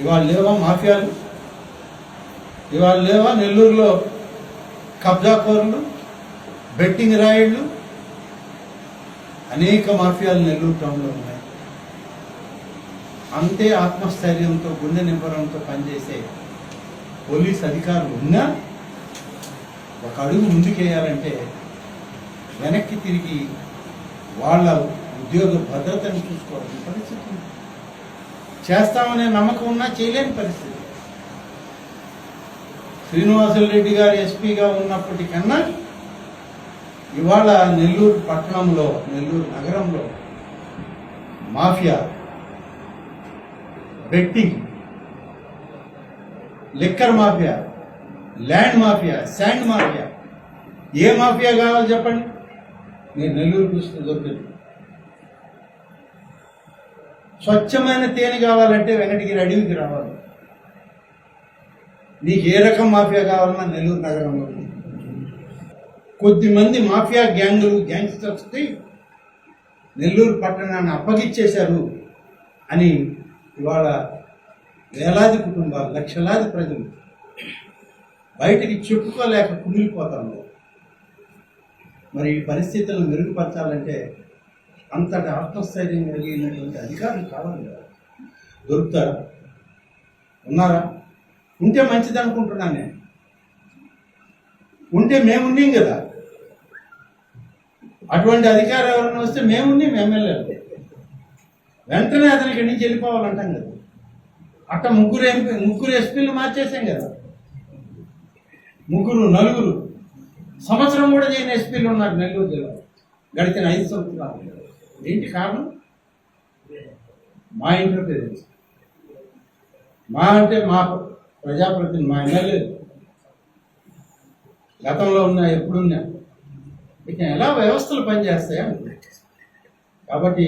ఇవాళ లేవా మాఫియాలు? ఇవాళ లేవా నెల్లూరులో కబ్జాకోర్లు బెట్టింగ్ రాయిళ్ళు అనేక మాఫియాలు నెల్లూరు టౌన్లో ఉన్నాయి. అంతే ఆత్మస్థైర్యంతో గుండె నింపడంతో పనిచేసే పోలీస్ అధికారులు ఉన్నా ఒక అడుగు ముందుకేయాలంటే వెనక్కి తిరిగి వాళ్ళ ఉద్యోగ భద్రతను చూసుకోవాల్సిన పరిస్థితి ఉంది. చేస్తామనే నమ్మకం ఉన్నా చేయలేని పరిస్థితి. శ్రీనివాసులు రెడ్డి గారు ఎస్పీగా ఉన్నప్పటికన్నా ఇవాళ నెల్లూరు పట్టణంలో నెల్లూరు నగరంలో mafia betting liquor mafia land mafia sand mafia. ఏ మాఫియా కావాలి చెప్పండి? మీరు నెల్లూరు చూస్తే దొరికింది స్వచ్ఛమైన తేనె కావాలంటే వెంకటగిరి అడవికి రావాలి. నీకు ఏ రకం మాఫియా కావాలన్నా నెల్లూరు నగరంలో కొద్దిమంది కొద్ది మంది మాఫియా గ్యాంగులు గ్యాంగ్స్టర్స్కి నెల్లూరు పట్టణాన్ని అప్పగిచ్చేశారు అని ఇవాళ వేలాది కుటుంబాలు లక్షలాది ప్రజలు బయటికి చెప్పుకోలేక కుమిలిపోతాము మరి ఈ పరిస్థితులను మెరుగుపరచాలంటే అంతటి ఆత్మస్థైర్యం కలిగినటువంటి అధికారులు కావాలి కదా. దొరుకుతారా? ఉన్నారా? ఉంటే మంచిది అనుకుంటున్నాను నేను. ఉంటే మేమున్నాం కదా. అటువంటి అధికారం ఎవరైనా వస్తే మేమున్నాం ఎమ్మెల్యేలు. వెంటనే అతని ఇక్కడి నుంచి వెళ్ళిపోవాలంటాం కదా. అట్ట ముగ్గురు ఎంపీ ముగ్గురు ఎస్పీలు మార్చేసాం కదా. ముగ్గురు నలుగురు. సంవత్సరం కూడా చేయని ఎస్పీలు ఉన్నారు నెల్లూరు జిల్లాలో. గడిచిన ఐదు సంవత్సరాలు. దీనికి కారణం? మా ఇంటర్ఫీరెన్స్ మా అంటే మా ప్రజాప్రతినిధి మా ఎమ్మెల్యే గతంలో ఉన్నా ఎప్పుడున్నా ఇక ఎలా వ్యవస్థలు పనిచేస్తాయా కాబట్టి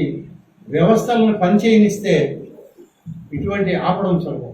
వ్యవస్థలను పనిచేయనిస్తే ఇటువంటి ఆపడం సులభం.